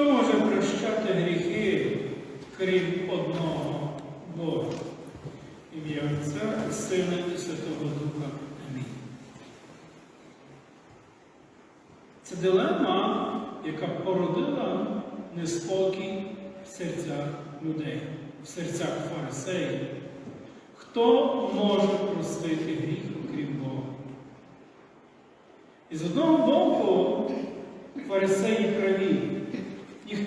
Хто може прощати гріхи, крім одного Бога? Ім'я Отця і Сина і Святого Духа. Амінь. Це дилема, яка породила неспокій в серцях людей, в серцях фарисеїв. Хто може простити гріх, окрім Бога? І з одного боку, фарисеї праві.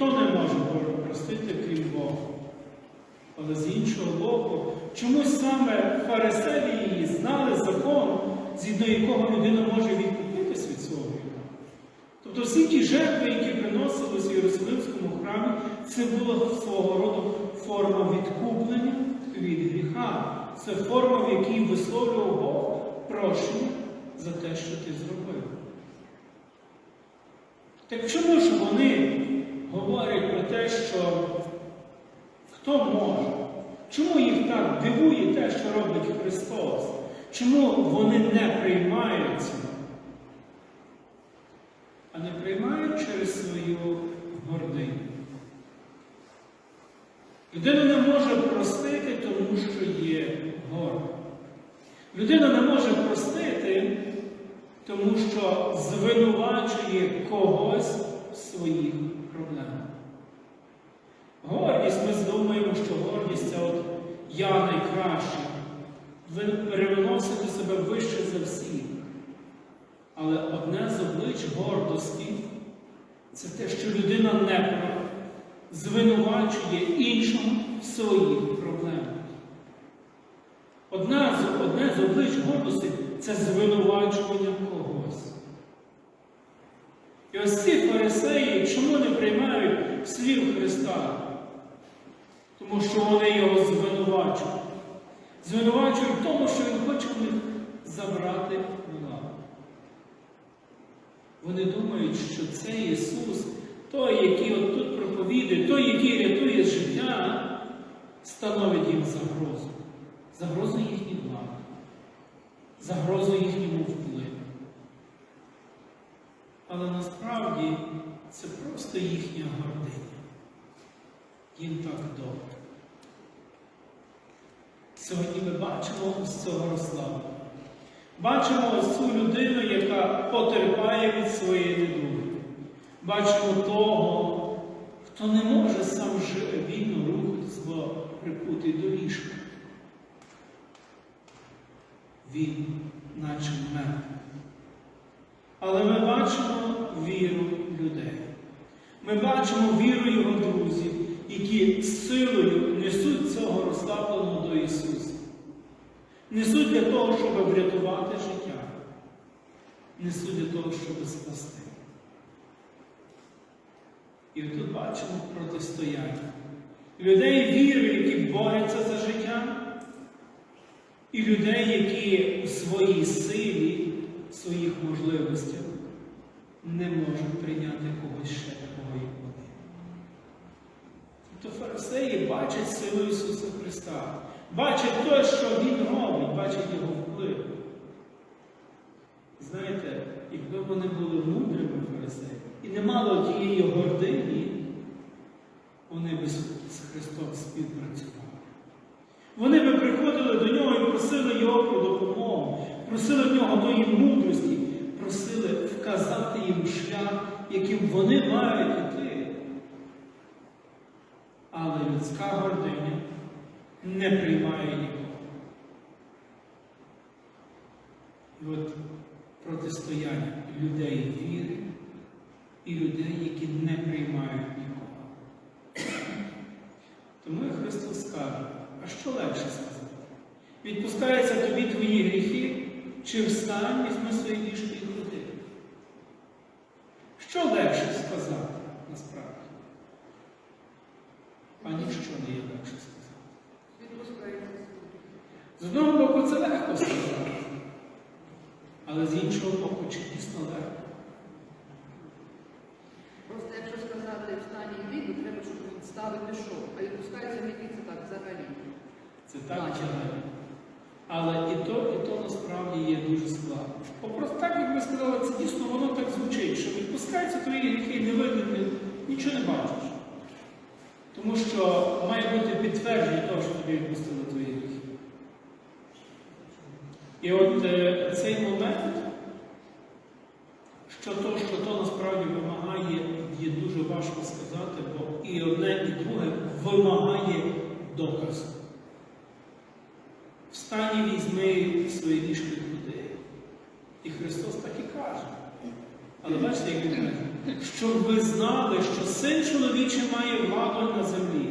Ніхто не може простити, крім Бога. Але з іншого боку, чомусь саме фарисеї знали закон, згідно якого людина може відкупитись від свого гріха. Тобто всі ті жертви, які приносились в Єрусалимському храмі, це була свого роду форма відкуплення від гріха. Це форма, в якій висловлював Бог прощення за те, що ти зробив. Так чому ж вони говорять про те, що хто може? Чому їх так дивує те, що робить Христос? Чому вони не приймають? А не приймають через свою гординю. Людина не може простити, тому що є горда. Людина не може простити, тому що звинувачує когось в своїх проблемах. Гордість, ми здумаємо, що гордість це от я найкращий. Ви перевиносите себе вище за всіх. Але одне з облич гордості це те, що людина неправ звинувачує іншому в своїх проблемах. Одне з облич гордості це звинувачування когось. І ось ці фарисеї чому не приймають слів Христа? Тому що вони його звинувачують. Звинувачують в тому, що Він хоче в них забрати владу. Вони думають, що це Ісус, той, який от тут проповідує, той, який рятує життя, становить їм загрозу. Загрозу їхній влади, загрозу їхньому впливу. Але насправді це просто їхня гординя. Їм так добре. Сьогодні ми бачимо ось цього розслаблення. Бачимо ось цю людину, яка потерпає від своєї недуги. Бачимо того, хто не може сам вільно рухатись, бо прикутий до ліжка. Він, наче мертвий. Але ми бачимо віру людей. Ми бачимо віру його друзів, які силою несуть цього розслабленого до Ісуса. Несуть для того, щоб врятувати життя. Несуть для того, щоб спасти. І тут бачимо протистояння. Людей віри, які борються за життя, і людей, які у своїй силі, в своїх можливостях не можуть прийняти когось ще такого, як вони. Тобто фарисеї бачать силу Ісуса Христа, бачать те, що Він робить, бачать Його вплив. Знаєте, якби вони були мудрими фарисеями і не мали тієї гордині, вони б з Христом співпрацювали. Вони би приходили до нього і просили Його про допомогу, просили в нього тої мудрості, просили вказати їм шлях, яким вони мають іти. Але людська гординя не приймає нікого. І от протистояння людей віри і людей, які не приймають нікого. Тому і Христос каже, а що легше сказати? Відпускаються тобі твої гріхи, чи встань, візьми свої ліжко і ходи? Що легше сказати насправді? А ніщо не є легше сказати. З одного боку, це легко сказати, але з іншого боку, чи дійсно легко? Просто якщо сказати в стані то треба, щоб він став і пішов. А відпускається гріхи, це так взагалі. Це так чи не? Але і то, і то насправді є дуже складно. Бо просто так, як ми сказали, це дійсно воно так звучить, що відпускаються твої гріхи, не видно, нічого не бачиш. Тому що має бути підтвердження того, що тобі відпустили твої гріхи. І от е, цей момент, що то, що то насправді вимагає, є дуже важко сказати, бо і одне, і друге вимагає доказу. Встань і візьми своє ліжко і туди. І Христос так і каже. Але бачите, як він каже, щоб ви знали, що син чоловічий має владу на землі.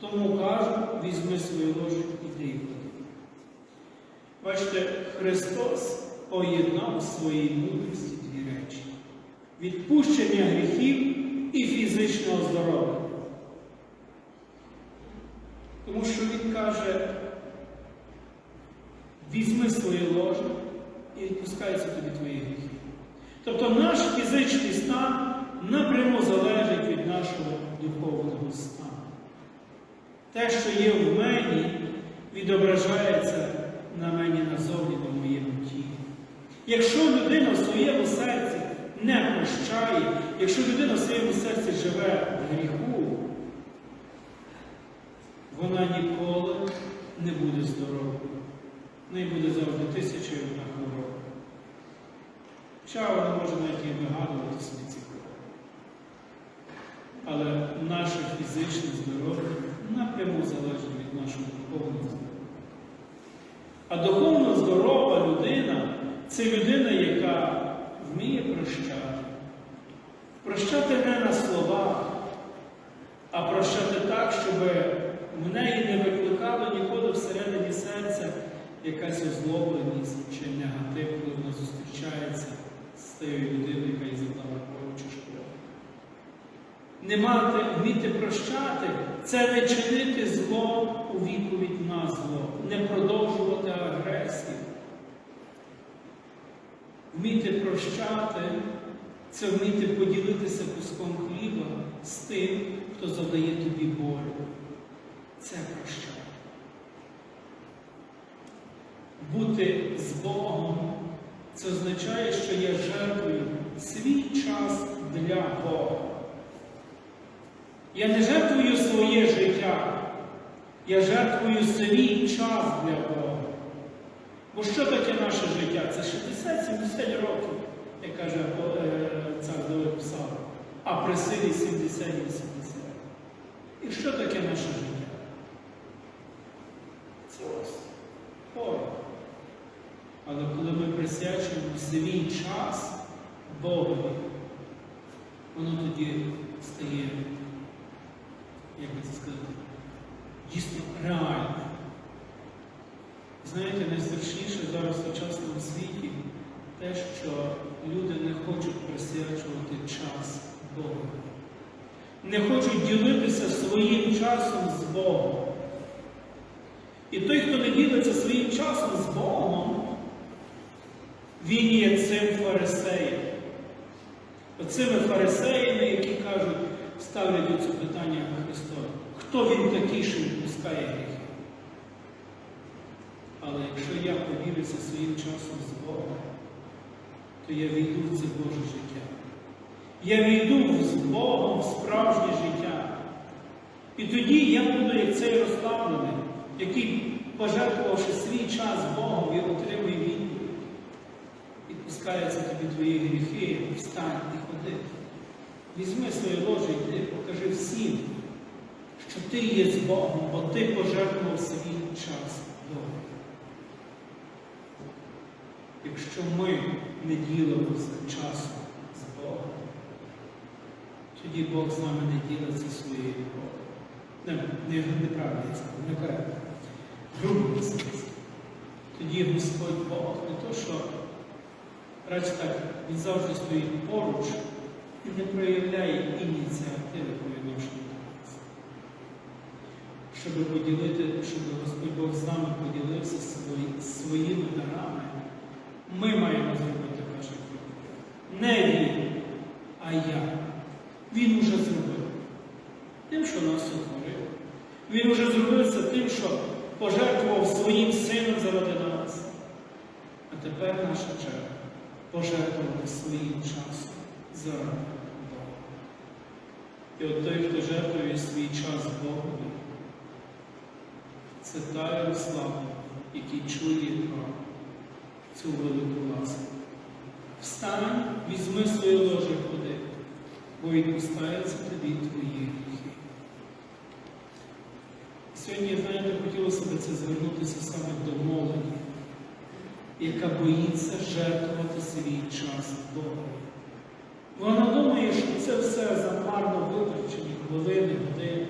Тому кажу, візьми свою ложу і йди. Бачите, Христос поєднав в своїй мудрості дві речі: відпущення гріхів і фізичного здоров'я. Тому що Він каже, візьми своє ложе і відпускаються тобі твої гріхи. Тобто наш фізичний стан напряму залежить від нашого духовного стану. Те, що є в мені, відображається на мені назовні на моєму тілі. Якщо людина в своєму серці не прощає, якщо людина в своєму серці живе в гріху, вона ніколи не буде здоровою. В буде завжди тисяча і одна хвороба. Хоча вона може навіть і вигадувати собі ці хвороби. Але наше фізичне здоров'я напряму залежить від нашого духовного здоров'я. А духовно здорова людина це людина, яка вміє прощати. Прощати не на словах, а прощати так, щоб в неї не викликало ніколи всередині серця якась озлобленість чи негатив, коли вона зустрічається з тією людиною, яка їй задала кров чи шкоду. Не мати, вміти прощати це не чинити зло у відповідь на зло, не продовжувати агресію. Вміти прощати це вміти поділитися куском хліба з тим, хто завдає тобі болю. Це прощати. Бути з Богом це означає, що я жертвую свій час для Бога. Я не жертвую своє життя, я жертвую свій час для Бога. Бо що таке наше життя? Це 60-70 років, як каже е, цар Давид Псалм, а при силі 70 і 80. І що таке наше життя? Це ось пора. Але коли ми присвячуємо свій час Богові, воно тоді стає, як би це сказати, дійсно реальним. Найстрашніше зараз в сучасному світі те, що люди не хочуть присвячувати час Богу. Не хочуть ділитися своїм часом з Богом. І той, хто не ділиться своїм часом з Богом, він є цим фарисеєм. Оцими фарисеями, які кажуть, ставлять оце питання Христові. Хто він такий, що відпускає гріхи? Але якщо я поділюся своїм часом з Богом, то я війду в це Боже життя. Я війду з Богом в справжнє життя. І тоді я буду як цей розслаблений, який, пожертвувавши свій час Богом, і отримує відповідь. Відпускаються тобі твої гріхи, встань і ходи. Візьми своє ложе і йди, покажи всім, що ти є з Богом, бо ти пожертвував свій час Богу. Якщо ми не ділимося часом з Богом, тоді Бог з нами не ділиться своєю любов'ю. Не, не, я сказав, некоректно. Грубо сказати. Тоді Господь Бог не то, що радше так, Він завжди стоїть поруч і не проявляє ініціативи по відношенню до нас. Щоб поділити, щоб Господь Бог з нами поділився своїми дарами, ми маємо зробити перший крок. Не він, а я. Він уже зробив. Тим, що нас сотворив. Він уже зробив це тим, що пожертвував своїм сином заради нас. А тепер наша черга пожертвувати своїм часом заради Бога. І от той, хто жертвує свій час Богові, це та Ярослава, який чує про цю велику ласку. Встань, візьми своє ложе ходи, бо відпускаються тобі твої гріхи. Сьогодні, знаєте, хотілося б це звернутися саме до молоді, яка боїться жертвувати свій час Богові. Вона думає, що це все замарно витрачені хвилини, години.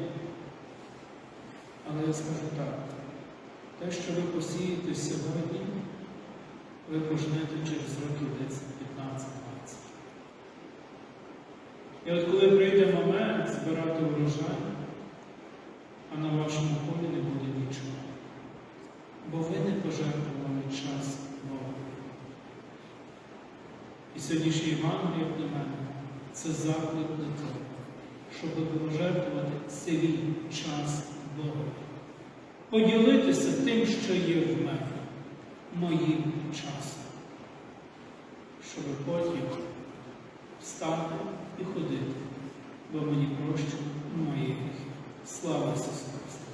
Але я скажу так, те, що ви посієте сьогодні, ви пожнете через років 10, 15, 20. І от коли прийде момент збирати урожай, а на вашому полі не буде нічого, бо ви не пожертвували час Богу. І сьогоднішній Євангелій, як на мене, це заклик до того, щоб пожертвувати свій час Богу. Поділитися тим, що є в мене, моїм часом, щоб потім встати і ходити, бо мені прощено моє гріхи. Слава Ісусу Христу!